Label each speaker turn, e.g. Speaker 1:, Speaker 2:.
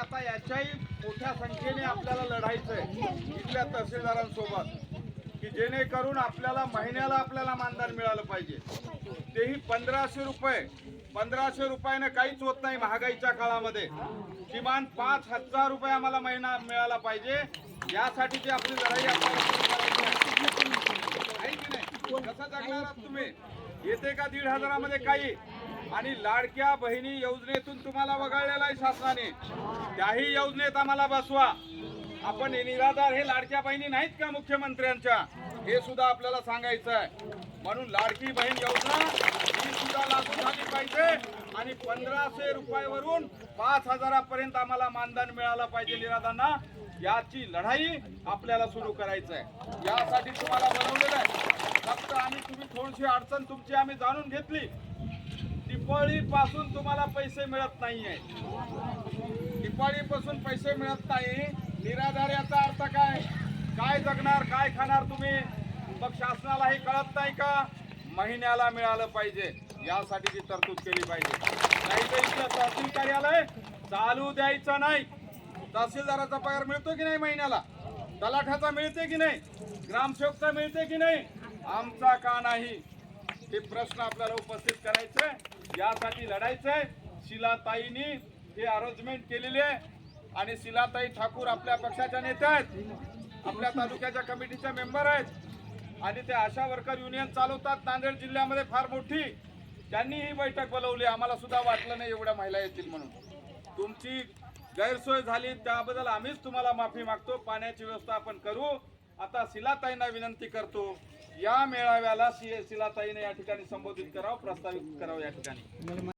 Speaker 1: आता याच्याही मोठ्या संख्येने आपल्याला लढायचं आहे इथल्या तहसीलदारांसोबत की जेणेकरून आपल्याला महिन्याला आपल्याला मानधन मिळालं पाहिजे. तेही पंधराशे रुपये पंधराशे रुपयानं काहीच होत नाही महागाईच्या काळामध्ये. किमान पाच हजार रुपये आम्हाला महिना मिळाला पाहिजे. यासाठीची आपली लढाई आपल्याला कसं जगणार तुम्ही? येते का दीड हजारामध्ये काही? आणि लाडक्या बहिणी योजनेतून तुम्हाला वगळलेला आहे शासनाने. त्याही योजनेत आम्हाला बसवा. आपण निराधार हे लाडक्या बहिणी नाहीत का मुख्यमंत्र्यांच्या? हे सुद्धा आपल्याला सांगायचं आहे. म्हणून लाडकी बहीण योजना ही सुद्धा लागू झाली पाहिजे आणि पंधराशे रुपयावरून पाच हजारापर्यंत आम्हाला मानधन मिळालं पाहिजे निराधारांना. याची लढाई आपल्याला सुरू करायचं आहे. यासाठी तुम्हाला बनवलेलं आहे. फक्त आम्ही तुम्ही थोडीशी अडचण तुमची आम्ही जाणून घेतली. दिपाळीपासून तुम्हाला पैसे मिळत नाहीये. दिपाळी पासून पैसे मिळत नाही. निराधार याचा अर्थ काय? काय जगणार काय खाणार तुम्ही? मग शासनाला हे कळत नाही का? महिन्याला मिळालं पाहिजे. यासाठी ती तरतूद केली पाहिजे. नाही तर तहसील कार्यालय चालू द्यायचं नाही. तहसीलदाराचा पगार मिळतो की नाही महिन्याला? तलाठ्याचा मिळते की नाही? ग्रामसेवकचा मिळते की नाही? आमचा का नाही? हे प्रश्न आपल्याला उपस्थित करायचे यासाठी लढायचंय. शिलाताईनी हे अरेंजमेंट केलेली आहे. आणि शिलाताई ठाकूर आपल्या पक्षाच्या नेत्या आहेत. आपल्या तालुक्याच्या कमिटीच्या मेंबर आहेत. आणि ते आशा वर्कर युनियन चालवतात. नांदेड जिल्ह्यामध्ये फार मोठी. त्यांनी ही बैठक बोलवली. आम्हाला सुद्धा वाटलं नाही एवढ्या महिला येतील म्हणून. तुमची गैरसोय झाली. त्याबद्दल आम्हीच तुम्हाला माफी मागतो. पाण्याची व्यवस्था आपण करू. आता शिलाताईंना विनंती करतो या मेळाव्याला शिलाताईने या ठिकाणी संबोधित करावं प्रस्तावित करावं या ठिकाणी.